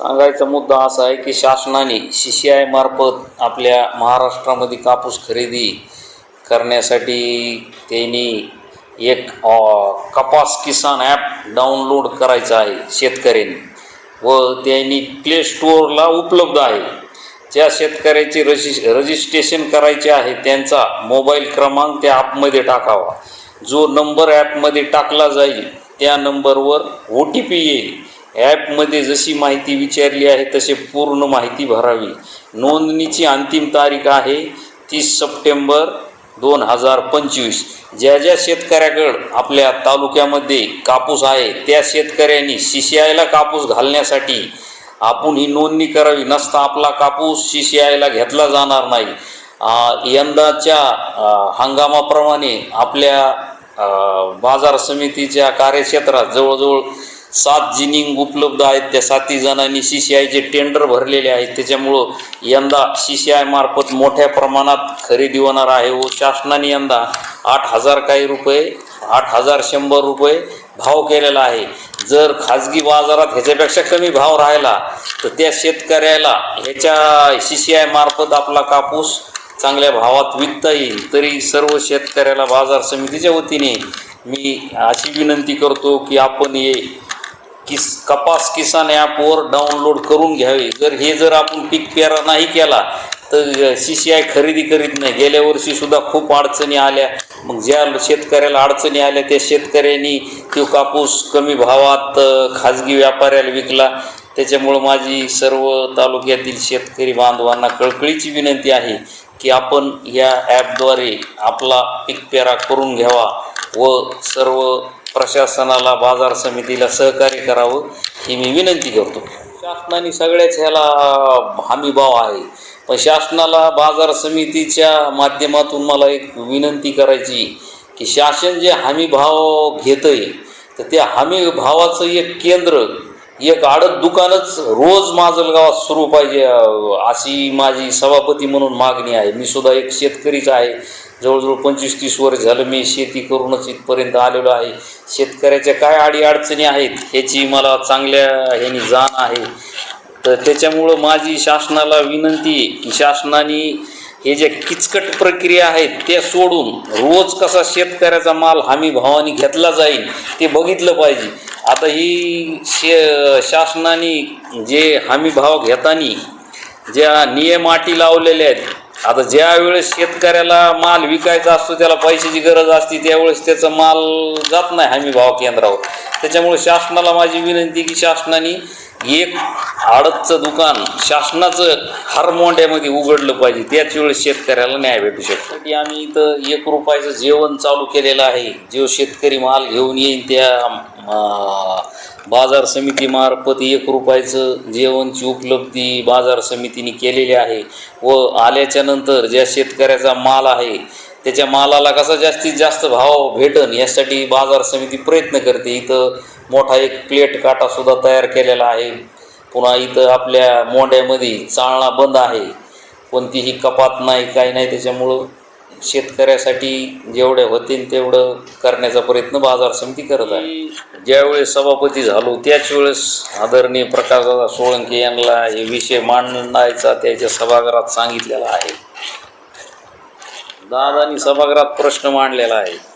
सांगायचा मुद्दा असा आहे की शासनाने सी सी आय मार्फत आपल्या महाराष्ट्रामध्ये कापूस खरेदी करण्यासाठी त्यांनी एक कपास किसान ॲप डाउनलोड करायचं आहे शेतकऱ्यांनी. व त्यांनी प्ले स्टोअरला उपलब्ध आहे. ज्या शेतकऱ्याचे रजि रजिस्ट्रेशन करायचे आहे त्यांचा मोबाईल क्रमांक त्या ॲपमध्ये टाकावा. जो नंबर ॲपमध्ये टाकला जाईल त्या नंबरवर ओ टी पी येईल. ॲपमध्ये जशी माहिती विचारली आहे तसे पूर्ण माहिती भरावी. नोंदणीची अंतिम तारीख आहे तीस सप्टेंबर दोन हजार पंचवीस. ज्या ज्या शेतकऱ्याकडं आपल्या तालुक्यामध्ये कापूस आहे त्या शेतकऱ्यांनी सी सी आयला कापूस घालण्यासाठी आपण ही नोंदणी करावी. नसता आपला कापूस सी सी आयला घेतला जाणार नाही. यंदाच्या हंगामाप्रमाणे आपल्या बाजार समितीच्या कार्यक्षेत्रात जवळजवळ सात जिनिंग उपलब्ध आहेत. त्या साती जणांनी सी सी आयचे टेंडर भरलेले आहेत. त्याच्यामुळं यंदा सी सी आय मार्फत मोठ्या प्रमाणात खरेदी होणार आहे व शासनाने यंदा आठ हजार काही रुपये आठ हजार शंभर रुपये भाव केलेला आहे. जर खाजगी बाजारात ह्याच्यापेक्षा कमी भाव राहिला तर त्या शेतकऱ्याला ह्याच्या सी सी आय मार्फत आपला कापूस चांगल्या भावात विकता येईल. तरी सर्व शेतकऱ्याला बाजार समितीच्या वतीने मी अशी विनंती करतो की आपण हे किस कपास किसान ॲपवर डाउनलोड करून घ्यावे. जर हे जर आपण पीक पेरा नाही केला तर सी सी आय खरेदी करीत नाही. गेल्या वर्षीसुद्धा खूप अडचणी आल्या. मग ज्या शेतकऱ्याला अडचणी आल्या त्या शेतकऱ्यांनी तो कापूस कमी भावात खाजगी व्यापाऱ्याला विकला. त्याच्यामुळं माझी सर्व तालुक्यातील शेतकरी बांधवांना कळकळीची विनंती आहे की आपण या ॲपद्वारे आपला पीक पेरा करून घ्यावा व सर्व प्रशासनाला बाजार समितीला सहकार्य करावं ही मी विनंती करतो. शासनाने सगळ्याच ह्याला हमीभाव आहे. पण शासनाला बाजार समितीच्या माध्यमातून मला एक विनंती करायची की शासन जे हमीभाव घेतं आहे तर त्या हमी भावाचं एक केंद्र एक आडत दुकानच रोज माजलगावात सुरू पाहिजे अशी माझी सभापती म्हणून मागणी आहे. मी सुद्धा एक शेतकरीच आहे. जवळजवळ पंचवीस तीस वर्ष झालं मी शेती करूनच इथपर्यंत आलेलो आहे. शेतकऱ्याच्या काय आडी अडचणी आहेत ह्याची मला चांगल्या ह्यानी जाण आहे. तर त्याच्यामुळं माझी शासनाला विनंती आहे की शासनाने हे जे किचकट प्रक्रिया आहेत त्या सोडून रोज कसा शेतकऱ्याचा माल हमी भावाने घेतला जाईल ते बघितलं पाहिजे. आता ही शे शासनाने जे हमी भाव घेताना ज्या नियम अटी लावलेल्या आहेत आता ज्यावेळेस शेतकऱ्याला माल विकायचा असतो त्याला पैशाची गरज असते त्यावेळेस त्याचा माल जात नाही हमी भाव केंद्रावर. त्याच्यामुळे शासनाला माझी विनंती की शासनाने एक आडतचं दुकान शासनाचं हरमोंड्यामध्ये उघडलं पाहिजे. त्याच वेळेस शेतकऱ्याला न्याय भेटू शकतो. की आम्ही इथं एक रुपयाचं जेवण चालू केलेलं आहे. जो शेतकरी माल घेऊन येईल त्या बाजार समितीमार्फत एक रुपयाचं जेवणची उपलब्धी बाजार समितीने केलेली आहे. व आल्याच्यानंतर ज्या शेतकऱ्याचा माल आहे त्याच्या मालाला कसा जास्तीत जास्त भाव भेटन यासाठी बाजार समिती प्रयत्न करते. इथं मोठा एक प्लेट काटासुद्धा तयार केलेला आहे. पुन्हा इथं आपल्या मोंड्यामध्ये चाळणा बंद आहे. कोणतीही कपात नाही काही नाही. त्याच्यामुळं शेतकऱ्यासाठी जेवढे होतील तेवढं करण्याचा प्रयत्न बाजार समिती करत आहे. ज्यावेळेस सभापती झालो त्याच वेळेस आदरणीय प्रकाशदादा सोळंके यांना हे विषय मांडायचा त्याच्या सभागृहात सांगितलेला आहे. दादानी सभागृहात प्रश्न मांडलेला आहे.